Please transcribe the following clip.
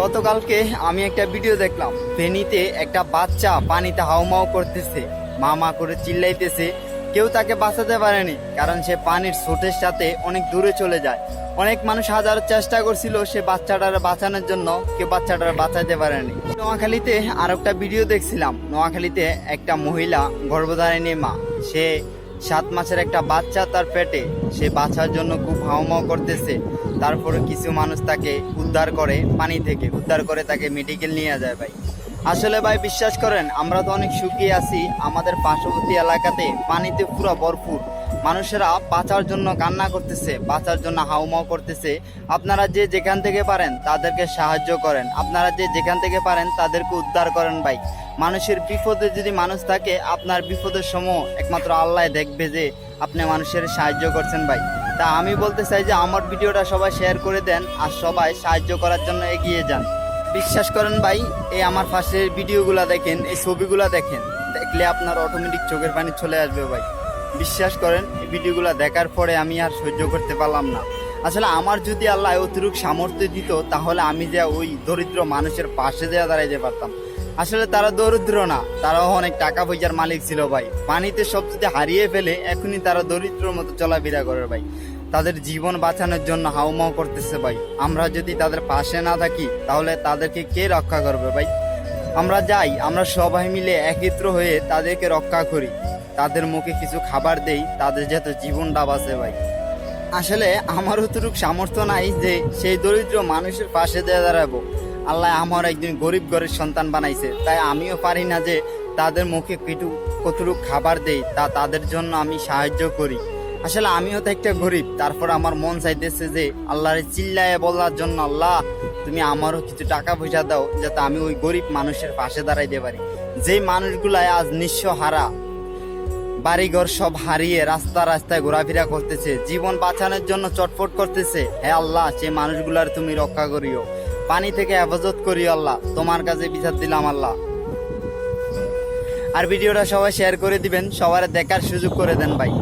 গতকালকে আমি একটা ভিডিও দেখলাম। ফেনীতে একটা বাচ্চা পানিতে হাউমাউ করতেছে। মা মা করে চিল্লাইতেছে। কেউ তাকে বাঁচাতে পারেনি, কারণ সে পানির স্রোতের সাথে অনেক দূরে চলে যায়। অনেক মানুষ হাজার চেষ্টা করছিল সে বাচ্চাটার বাঁচানোর জন্য, কেউ বাচ্চাটার বাঁচাতে পারেনি। নোয়াখালীতে আর একটা ভিডিও দেখছিলাম। নোয়াখালীতে একটা মহিলা গর্ভধারিণী মা, সে সাত মাসের একটা বাচ্চা তার পেটে। সে বাঁচার জন্য খুব হাওমাও করতেছে। তারপরে কিছু মানুষ তাকে উদ্ধার করে, পানি থেকে। উদ্ধার করে তাকে মেডিকেল নিয়ে যায় ভাই। আসলে ভাই, বিশ্বাস করেন, আমরা তো অনেক সুখী আছি। আমাদের পার্শ্ববর্তী এলাকাতে পানিতে পুরো ভরপুর। মানুষেরা বাঁচার জন্য কান্না করতেছে, বাঁচার জন্য হাউমাউ করতেছে। আপনারা যে যেখান থেকে পারেন, তাদেরকে সাহায্য করেন। আপনারা যে যেখান থেকে পারেন, তাদেরকে উদ্ধার করেন ভাই। মানুষের বিপদে যদি মানুষ থাকে, আপনার বিপদের সময় একমাত্র আল্লাহ দেখবে যে আপনি মানুষের সাহায্য করছেন ভাই। তা আমি বলতে চাই যে, আমার ভিডিওটা সবাই শেয়ার করে দেন আর সবাই সাহায্য করার জন্য এগিয়ে যান। বিশ্বাস করেন ভাই, এই আমার পাশের ভিডিওগুলো দেখেন, এই ছবিগুলো দেখেন, দেখলে আপনার অটোমেটিক চোখের পানি চলে আসবে ভাই। বিশ্বাস করেন, এই ভিডিওগুলো দেখার পরে আমি আর সহ্য করতে পারলাম না। আসলে আমার যদি আল্লাহ অতিরিক্ত সামর্থ্য দিত, তাহলে আমি যে ওই দরিদ্র মানুষের পাশে দেওয়া দাঁড়াইতে পারতাম। আসলে তারা দরিদ্র না, তারাও অনেক টাকা পয়সার মালিক ছিল ভাই। পানিতে সব যদি হারিয়ে ফেলে এখনই তারা দরিদ্রর মতো চলাফেরা করে ভাই। তাদের জীবন বাঁচানোর জন্য হাউমাউ করতেছে ভাই। আমরা যদি তাদের পাশে না থাকি, তাহলে তাদেরকে কে রক্ষা করবে ভাই? আমরা যাই, আমরা সবাই মিলে একত্র হয়ে তাদেরকে রক্ষা করি। তাদের মুখে কিছু খাবার দেই, তাদের যাতে জীবনটা বাঁচে ভাই। আসলে আমার অতটুক সামর্থ্য নাই যে সেই দরিদ্র মানুষের পাশে দিয়ে দাঁড়াবো। আল্লাহ আমার একদিন গরিব ঘরের সন্তান বানাইছে, তাই আমিও পারি না যে তাদের মুখে কিছু কতটুক খাবার দেই, তা তাদের জন্য আমি সাহায্য করি। আসলে আমিও তো একটা গরিব। তারপর আমার মন চাইতেছে যে আল্লাহরে চিল্লায় বলার জন্য, আল্লাহ, তুমি আমারও কিছু টাকা পয়সা দাও, যাতে আমি ওই গরিব মানুষের পাশে দাঁড়াইতে পারি। যেই মানুষগুলাই আজ নিঃস্ব হারা, বাড়িঘর সব হারিয়ে রাস্তা রাস্তায় ঘোরাফেরা করতেছে, জীবন বাঁচানোর জন্য চটপট করতেছে। হে আল্লাহ, সে মানুষগুলার তুমি রক্ষা করিও। পানি থেকে হেফাজত করিও আল্লাহ, তোমার কাছে বিচার দিলাম আল্লাহ। আর ভিডিওটা সবাই শেয়ার করে দিবেন, সবার দেখার সুযোগ করে দেন ভাই।